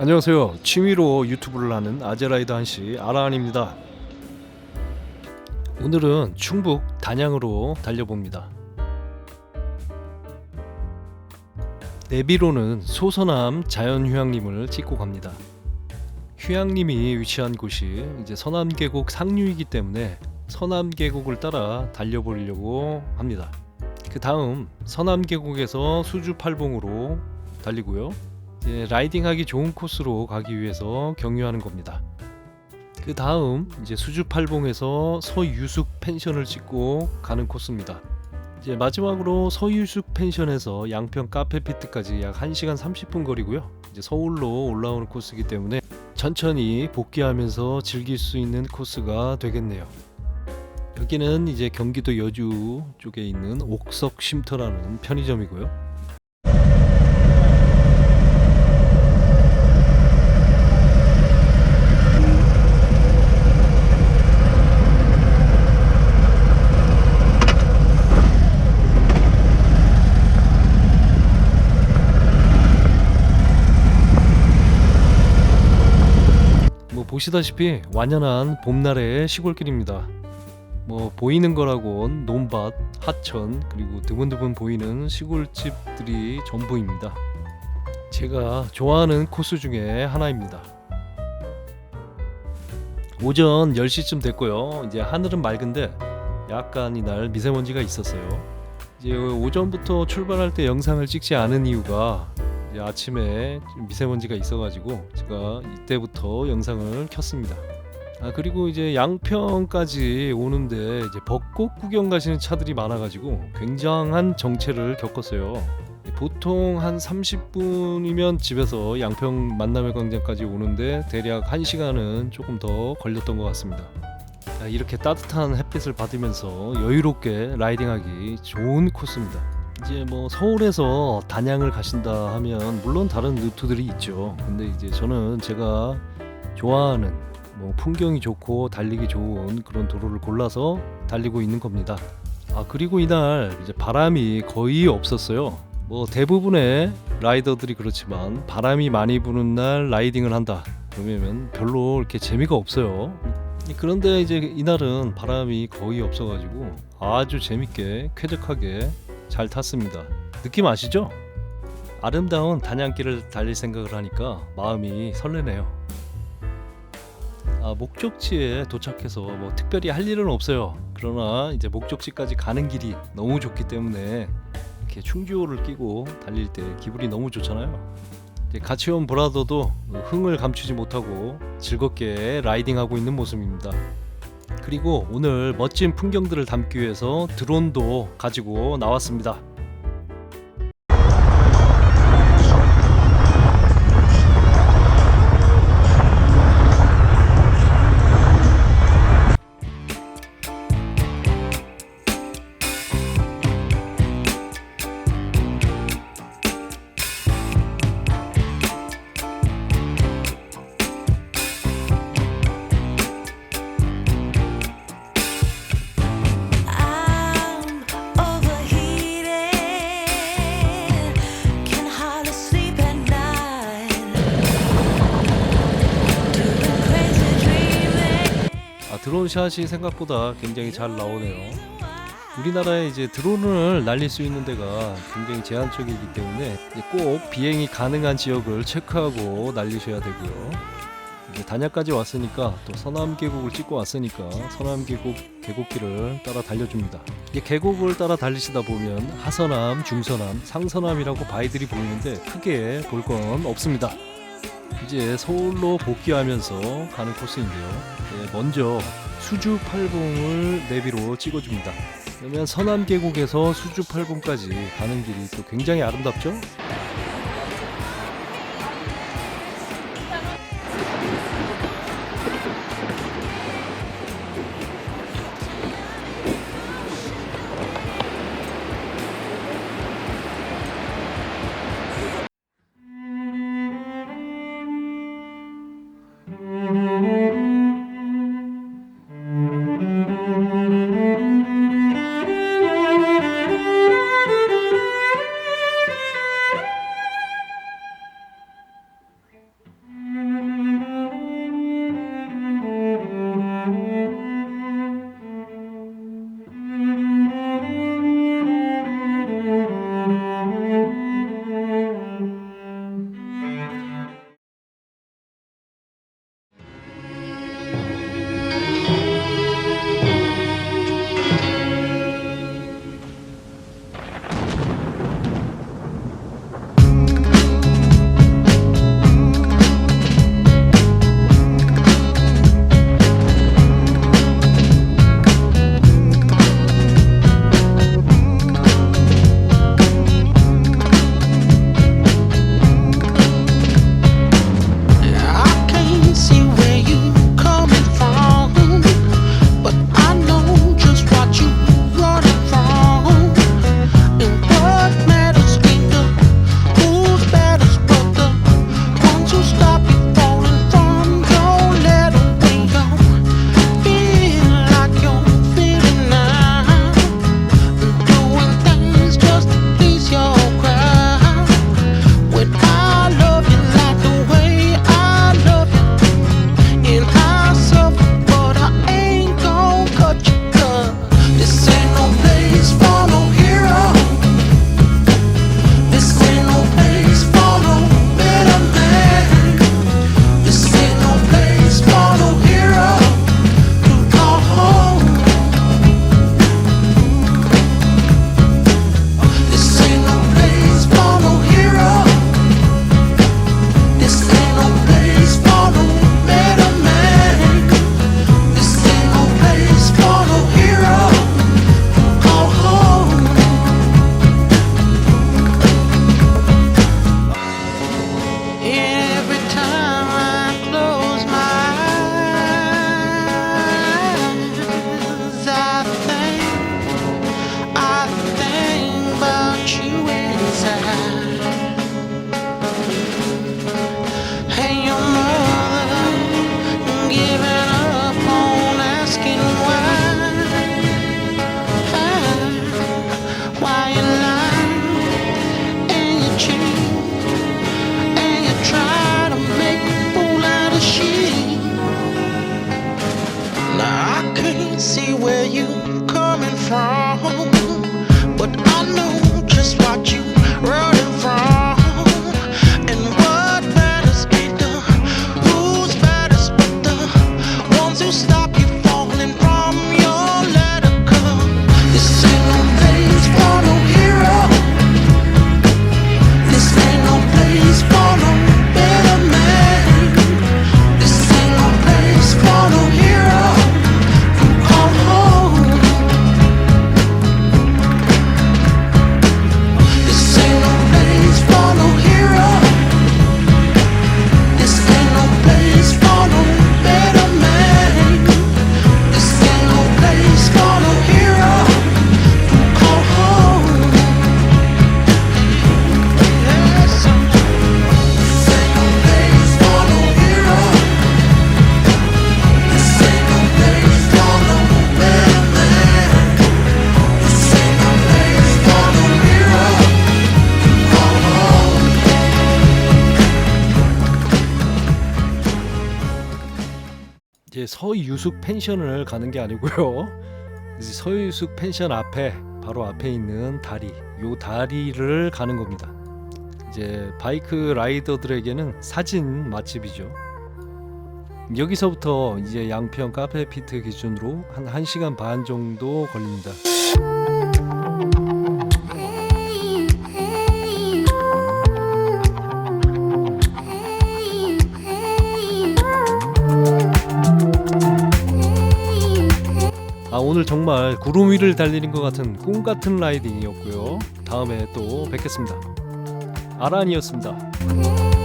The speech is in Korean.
안녕하세요. 취미로 유튜브를 하는 아재라이더 한씨 아라한입니다. 오늘은 충북 단양으로 달려봅니다. 내비로는 소서남 자연휴양림을 찍고 갑니다. 휴양림이 위치한 곳이 이제 서남 계곡 상류이기 때문에 서남 계곡을 따라 달려보려고 합니다. 그 다음 서남 계곡에서 수주 팔봉으로 달리고요. 이제 라이딩하기 좋은 코스로 가기 위해서 경유하는 겁니다. 그 다음 이제 수주팔봉에서 서유숙 펜션을 찍고 가는 코스입니다. 이제 마지막으로 서유숙 펜션에서 양평 카페 피트까지 약 1시간 30분 거리고요. 이제 서울로 올라오는 코스이기 때문에 천천히 복귀하면서 즐길 수 있는 코스가 되겠네요. 여기는 이제 경기도 여주 쪽에 있는 옥석 쉼터라는 편의점이고요. 뭐 보시다시피 완연한 봄날의 시골길입니다. 뭐 보이는 거라곤 논밭, 하천 그리고 드문드문 보이는 시골집들이 전부입니다. 제가 좋아하는 코스 중에 하나입니다. 오전 10시쯤 됐고요. 이제 하늘은 맑은데 약간 이날 미세먼지가 있었어요. 이제 오전부터 출발할 때 영상을 찍지 않은 이유가 이제 아침에 좀 미세먼지가 있어가지고 제가 이때부터 영상을 켰습니다. 아 그리고 이제 양평까지 오는데 이제 벚꽃 구경 가시는 차들이 많아가지고 굉장한 정체를 겪었어요. 보통 한 30분이면 집에서 양평 만남의 광장까지 오는데 대략 1시간은 조금 더 걸렸던 것 같습니다. 아, 이렇게 따뜻한 햇빛을 받으면서 여유롭게 라이딩하기 좋은 코스입니다. 이제 뭐 서울에서 단양을 가신다 하면 물론 다른 루트들이 있죠. 근데 이제 저는 제가 좋아하는 뭐 풍경이 좋고 달리기 좋은 그런 도로를 골라서 달리고 있는 겁니다. 아 그리고 이날 이제 바람이 거의 없었어요. 뭐 대부분의 라이더들이 그렇지만 바람이 많이 부는 날 라이딩을 한다. 그러면 별로 이렇게 재미가 없어요. 그런데 이제 이날은 바람이 거의 없어가지고 아주 재밌게 쾌적하게 잘 탔습니다. 느낌 아시죠? 아름다운 단양길을 달릴 생각을 하니까 마음이 설레네요. 아, 목적지에 도착해서 뭐 특별히 할 일은 없어요. 그러나 이제 목적지까지 가는 길이 너무 좋기 때문에 이렇게 충주호를 끼고 달릴 때 기분이 너무 좋잖아요. 같이 온 브라더도 흥을 감추지 못하고 즐겁게 라이딩하고 있는 모습입니다. 그리고 오늘 멋진 풍경들을 담기 위해서 드론도 가지고 나왔습니다. 드론 샷이 생각보다 굉장히 잘 나오네요. 우리나라에 이제 드론을 날릴 수 있는 데가 굉장히 제한적이기 때문에 꼭 비행이 가능한 지역을 체크하고 날리셔야 되고요. 단야까지 왔으니까 또 서남 계곡을 찍고 왔으니까 서남 계곡 계곡길을 따라 달려줍니다. 이게 계곡을 따라 달리시다 보면 하서남, 중서남, 상서남이라고 바위들이 보이는데 크게 볼 건 없습니다. 이제 서울로 복귀하면서 가는 코스인데요. 네, 먼저 수주 팔봉을 내비로 찍어줍니다. 그러면 서남 계곡에서 수주 팔봉까지 가는 길이 또 굉장히 아름답죠? 이제 서유숙 펜션을 가는 게 아니고요. 서유숙 펜션 앞에 바로 앞에 있는 다리, 요 다리를 가는 겁니다. 이제 바이크 라이더들에게는 사진 맛집이죠. 여기서부터 이제 양평 카페 피트 기준으로 한 1시간 반 정도 걸립니다. 오늘 정말 구름 위를 달리는 것 같은 꿈 같은 라이딩이었고요. 다음에 또 뵙겠습니다. 아란이었습니다.